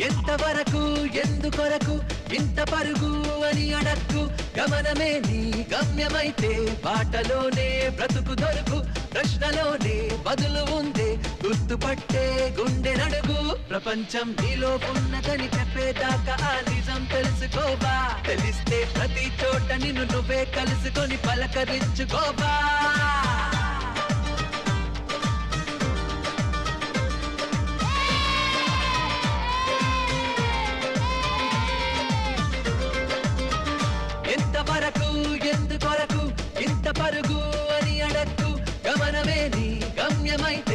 ఎంతవరకు ఎందుకొరకు ఇంత పరుగు అని అడక్కు. గమనమే నీ గమ్యమైతే బాటలోనే బ్రతుకు దొరుకు. ప్రశ్నలోనే బదులు ఉందే గుర్తుపట్టే గుండె నడుగు. ప్రపంచం నీలో ఉన్నదని చెప్పేదాకా ఆ నిజం తెలుసుకోవా? తెలిస్తే ప్రతి చోట నిన్ను నువ్వే కలుసుకొని పలకరించుకోబా పలకరించుకోవా ఎందు కొరకు ఇంత పరుగు అని అడక్కు. గమనమే నీ గమ్యమైతే